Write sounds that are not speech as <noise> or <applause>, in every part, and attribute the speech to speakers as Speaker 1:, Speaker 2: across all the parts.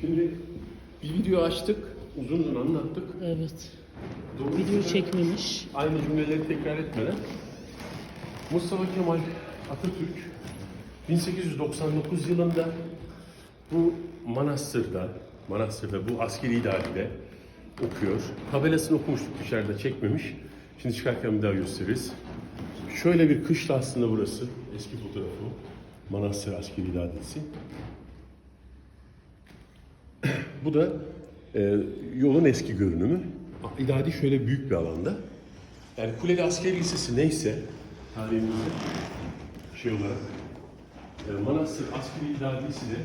Speaker 1: Şimdi bir video açtık, uzun uzun anlattık.
Speaker 2: Evet.
Speaker 1: Doğru
Speaker 2: Video çekmemiş.
Speaker 1: Aynı cümleleri tekrar etmeden. Mustafa Kemal Atatürk 1899 yılında bu manastırda, manastırda bu askeri idarede okuyor. Tabelasını okumuştuk dışarıda çekmemiş. Şimdi çıkarken bir daha gösteririz. Şöyle bir kışla aslında burası. Eski fotoğrafı. Manastır askeri idaresi. Bu da e, yolun eski görünümü. İdadi şöyle büyük bir alanda. Yani Kuleli Askeri Lisesi neyse tarihimizde şey olarak e, Manastır Askeri İdadisi de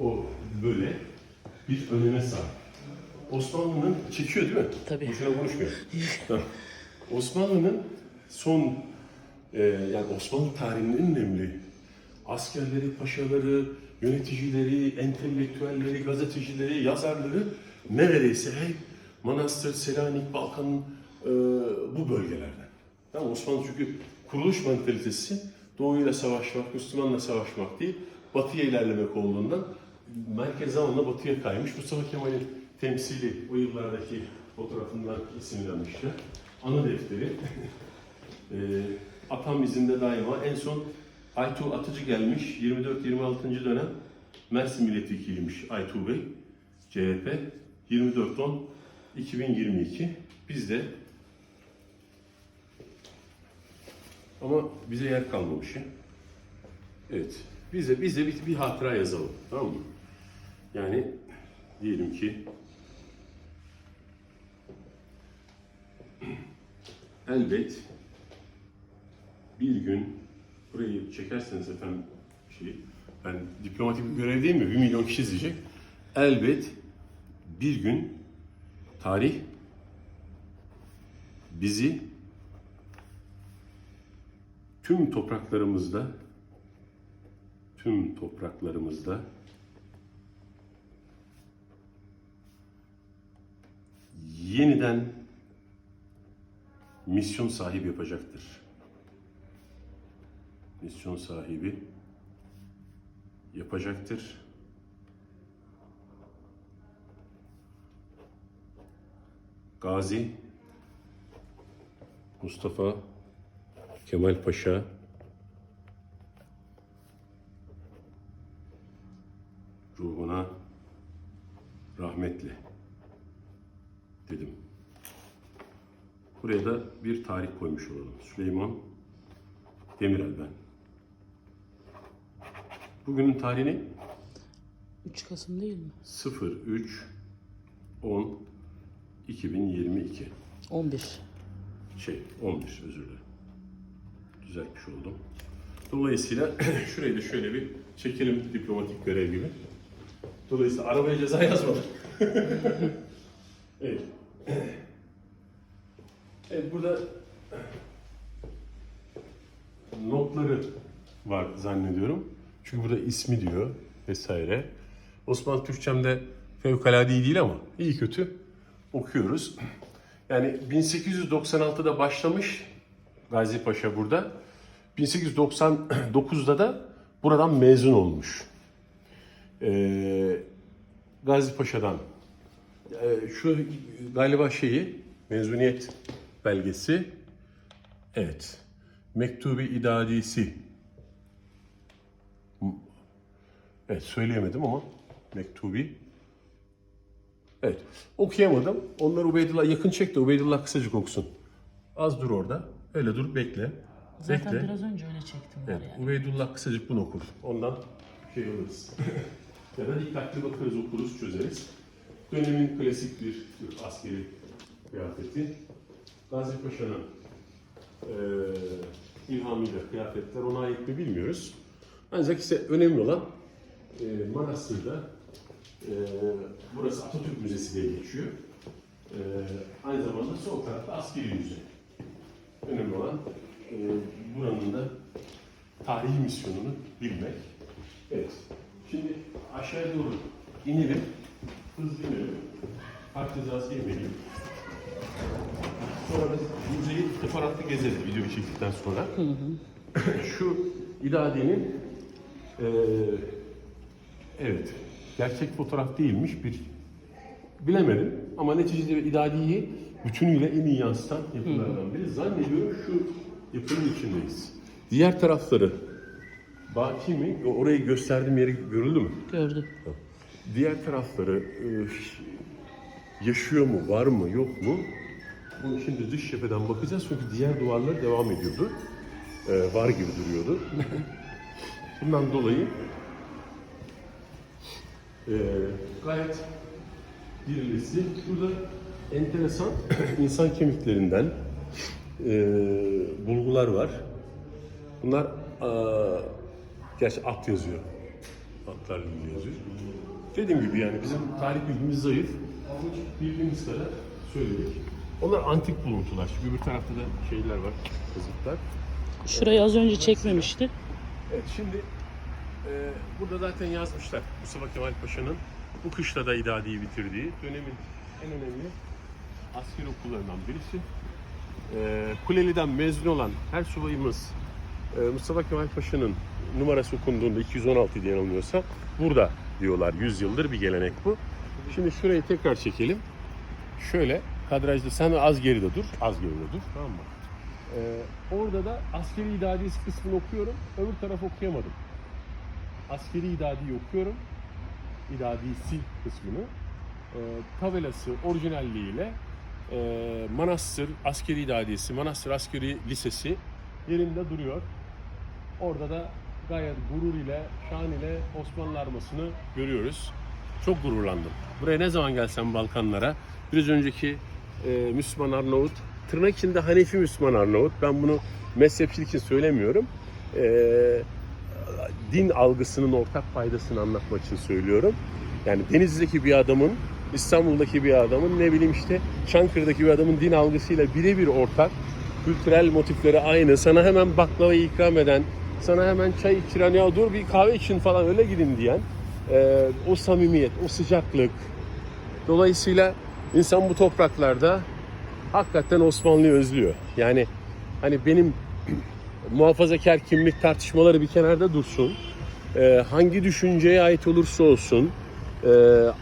Speaker 1: o böyle bir öneme sahip. Osmanlı'nın çekiyor değil mi?
Speaker 2: Tabii.
Speaker 1: Boşuna konuşmuyor. Osmanlı'nın son e, yani Osmanlı tarihinin önemli askerleri, paşaları, yöneticileri, entelektüelleri, gazetecileri, yazarları neredeyse hep Manastır, Selanik, Balkan e, bu bölgelerden. Tamam, Osmanlı çünkü kuruluş mantalitesi Doğu'yla savaşmak, Müslümanla savaşmak değil, Batı'ya ilerlemek olduğundan merkez zamanla Batı'ya kaymış. Mustafa Kemal'in temsili o yıllardaki fotoğrafından isimlenmişler. Ana defteri. <laughs> e, atam izinde daima en son Aytuğ Atıcı gelmiş. 24-26. dönem Mersin milletvekiliymiş Aytuğ Bey. CHP 24-10-2022. Biz de ama bize yer kalmamış ya. Evet. Bize bize bir, bir hatıra yazalım. Tamam mı? Yani diyelim ki <clears throat> elbet bir gün burayı çekerseniz efendim şey ben diplomatik bir görevdeyim mi? Bir milyon kişi izleyecek. Elbet bir gün tarih bizi tüm topraklarımızda tüm topraklarımızda yeniden misyon sahibi yapacaktır. Misyon sahibi yapacaktır. Gazi Mustafa Kemal Paşa ruhuna rahmetle dedim. Buraya da bir tarih koymuş olalım. Süleyman Demirel ben. Bugünün tarihini
Speaker 2: 3 Kasım değil mi?
Speaker 1: 03 10 2022.
Speaker 2: 11.
Speaker 1: Şey 11 özür dilerim. Düzeltmiş oldum. Dolayısıyla <clears throat> şurayı da şöyle bir çekelim diplomatik görev gibi. Dolayısıyla arabaya ceza yazmadım. <laughs> evet. <clears throat> Evet burada <clears throat> notları var zannediyorum. Çünkü burada ismi diyor vesaire. Osmanlı Türkçem'de fevkalade iyi değil ama iyi kötü okuyoruz. Yani 1896'da başlamış Gazi Paşa burada. 1899'da da buradan mezun olmuş. Ee, Gazi Paşa'dan ee, şu galiba şeyi mezuniyet belgesi evet mektubi idadisi evet söyleyemedim ama mektubi evet okuyamadım onlar Ubeydullah yakın çekti Ubeydullah kısacık okusun az dur orada öyle dur bekle
Speaker 2: Zaten
Speaker 1: bekle
Speaker 2: biraz önce öyle çektim
Speaker 1: Evet,
Speaker 2: yani.
Speaker 1: Ubeydullah kısacık bunu okur. Ondan şey alırız. <laughs> ya da dikkatli bakarız, okuruz, çözeriz. Dönemin klasik bir Türk askeri kıyafeti. Gazi Paşa'nın eee ilhamıyla kıyafetler ona ait mi bilmiyoruz. Ancak ise önemli olan eee Manastır'da eee, burası Atatürk Müzesi diye geçiyor. Eee, aynı zamanda sol tarafta askeri müze. Önemli olan eee, buranın da tarihi misyonunu bilmek. Evet. Şimdi aşağıya doğru inelim. Hızlı inelim. Park cezası yemeyelim. Sonra biz müzeyi teferruatlı gezeriz videoyu çektikten sonra. Şu idadenin eee evet gerçek fotoğraf değilmiş bir bilemedim ama neticede idadiyi bütünüyle en iyi yansıtan yapılardan biri. Zannediyorum şu yapının içindeyiz. Diğer tarafları baki mi? Orayı gösterdiğim yeri görüldü mü?
Speaker 2: Gördüm.
Speaker 1: Diğer tarafları yaşıyor mu, var mı, yok mu? Bunu şimdi dış cepheden bakacağız çünkü diğer duvarlar devam ediyordu. E, var gibi duruyordu. <laughs> Bundan dolayı e, gayet dirilisi. Burada enteresan <coughs> insan kemiklerinden e, bulgular var. Bunlar aa, gerçi at yazıyor. Atlarla ilgili yazıyor. Dediğim gibi yani bizim tarih bilgimiz zayıf. Bildiğimiz kadar söyledik. Onlar antik buluntular. Çünkü öbür tarafta da şeyler var, kazıklar.
Speaker 2: Şurayı az önce çekmemişti.
Speaker 1: Evet şimdi burada zaten yazmışlar Mustafa Kemal Paşa'nın bu kışla da idadiyi bitirdiği dönemin en önemli asker okullarından birisi. E, Kuleli'den mezun olan her subayımız e, Mustafa Kemal Paşa'nın numarası okunduğunda 216 diye yanılmıyorsa burada diyorlar 100 yıldır bir gelenek bu. Şimdi şurayı tekrar çekelim. Şöyle kadrajda sen az geride dur, az geride dur tamam mı? Ee, orada da askeri idadisi kısmını okuyorum. Öbür taraf okuyamadım. Askeri idadiyi okuyorum. İdadisi kısmını. Ee, tabelası orijinalliğiyle e, Manastır Askeri İdadiyesi, Manastır Askeri Lisesi yerinde duruyor. Orada da gayet gurur ile, şan ile Osmanlı armasını görüyoruz. Çok gururlandım. Buraya ne zaman gelsem Balkanlara, biraz önceki e, Müslüman Arnavut, tırnak içinde Hanefi Müslüman Arnavut, ben bunu mezhepçilik için söylemiyorum. E, din algısının ortak paydasını anlatmak için söylüyorum. Yani Denizli'deki bir adamın, İstanbul'daki bir adamın, ne bileyim işte Çankırı'daki bir adamın din algısıyla birebir ortak. Kültürel motifleri aynı. Sana hemen baklavayı ikram eden, sana hemen çay içiren, ya dur bir kahve için falan öyle gidin diyen e, o samimiyet, o sıcaklık. Dolayısıyla insan bu topraklarda hakikaten Osmanlı'yı özlüyor. Yani hani benim muhafazakar kimlik tartışmaları bir kenarda dursun. Ee, hangi düşünceye ait olursa olsun e,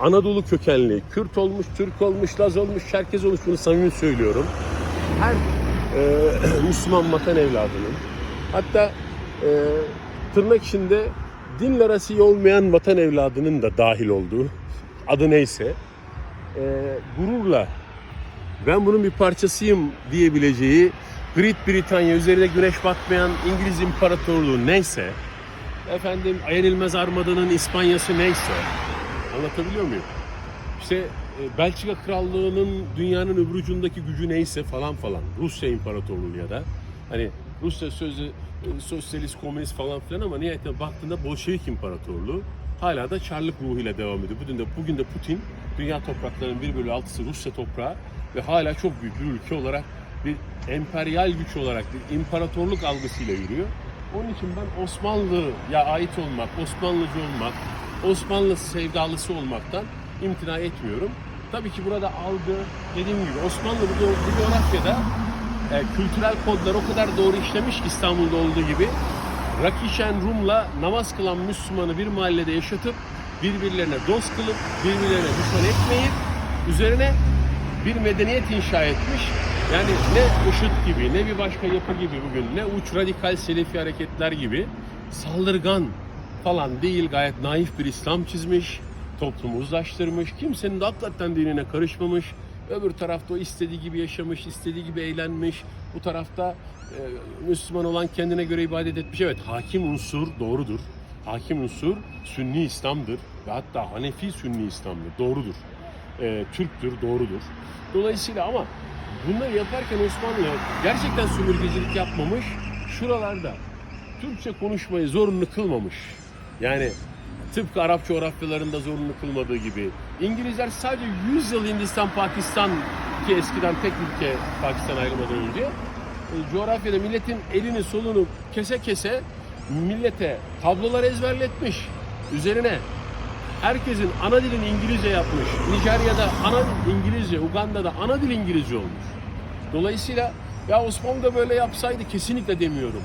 Speaker 1: Anadolu kökenli, Kürt olmuş, Türk olmuş, Laz olmuş, Çerkez olmuş bunu samimi söylüyorum. Her e, <clears throat> Müslüman vatan evladının hatta e, tırnak içinde dinle arası olmayan vatan evladının da dahil olduğu adı neyse e, gururla ben bunun bir parçasıyım diyebileceği Great Britanya üzerinde güneş batmayan İngiliz İmparatorluğu neyse efendim Ayenilmez Armada'nın İspanyası neyse anlatabiliyor muyum? İşte e, Belçika Krallığı'nın dünyanın öbür ucundaki gücü neyse falan falan Rusya İmparatorluğu ya da hani Rusya sözü e, sosyalist komünist falan filan ama nihayetinde baktığında Bolşevik İmparatorluğu hala da Çarlık ruhuyla devam ediyor. Bugün de, bugün de Putin dünya topraklarının 1 bölü 6'sı Rusya toprağı ve hala çok büyük bir ülke olarak bir emperyal güç olarak bir imparatorluk algısıyla yürüyor. Onun için ben Osmanlı'ya ait olmak, Osmanlıcı olmak, Osmanlı sevdalısı olmaktan imtina etmiyorum. Tabii ki burada algı dediğim gibi Osmanlı bu, bu coğrafyada e, kültürel kodlar o kadar doğru işlemiş ki İstanbul'da olduğu gibi Rakişen Rum'la namaz kılan Müslümanı bir mahallede yaşatıp birbirlerine dost kılıp birbirlerine düşman etmeyip üzerine bir medeniyet inşa etmiş. Yani ne IŞİD gibi ne bir başka yapı gibi bugün ne uç radikal selefi hareketler gibi saldırgan falan değil gayet naif bir İslam çizmiş. Toplumu uzlaştırmış. Kimsenin de hakikaten dinine karışmamış. Öbür tarafta o istediği gibi yaşamış, istediği gibi eğlenmiş. Bu tarafta e, Müslüman olan kendine göre ibadet etmiş. Evet hakim unsur doğrudur. Hakim unsur Sünni İslam'dır ve hatta Hanefi Sünni İslam'dır. Doğrudur. E, Türktür, doğrudur. Dolayısıyla ama bunları yaparken Osmanlı gerçekten sömürgecilik yapmamış. Şuralarda Türkçe konuşmayı zorunlu kılmamış. Yani tıpkı Arap coğrafyalarında zorunlu kılmadığı gibi. İngilizler sadece 100 yıl Hindistan, Pakistan ki eskiden tek ülke Pakistan ayrılmadan önce e, coğrafyada milletin elini solunu kese kese millete tablolar ezberletmiş. Üzerine herkesin ana dilini İngilizce yapmış. Nijerya'da ana dil İngilizce, Uganda'da ana dil İngilizce olmuş. Dolayısıyla ya Osmanlı da böyle yapsaydı kesinlikle demiyorum.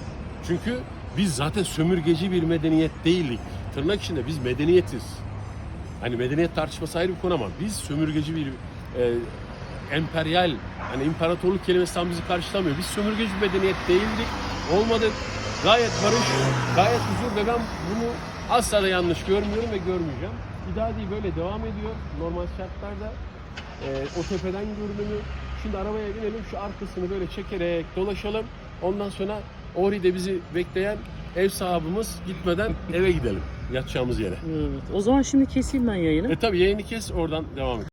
Speaker 1: Çünkü biz zaten sömürgeci bir medeniyet değildik. Tırnak içinde biz medeniyetiz. Hani medeniyet tartışması ayrı bir konu ama biz sömürgeci bir e, emperyal, hani imparatorluk kelimesi tam bizi karşılamıyor. Biz sömürgeci bir medeniyet değildik, olmadık. Gayet barış, gayet huzur ve ben bunu asla da yanlış görmüyorum ve görmeyeceğim. İdadi böyle devam ediyor normal şartlarda. E, o tepeden görünümü. Şimdi arabaya binelim şu arkasını böyle çekerek dolaşalım. Ondan sonra Ohri'de bizi bekleyen ev sahibimiz gitmeden eve gidelim. Yatacağımız yere.
Speaker 2: Evet. O zaman şimdi keseyim ben yayını.
Speaker 1: E tabi yayını kes oradan devam et.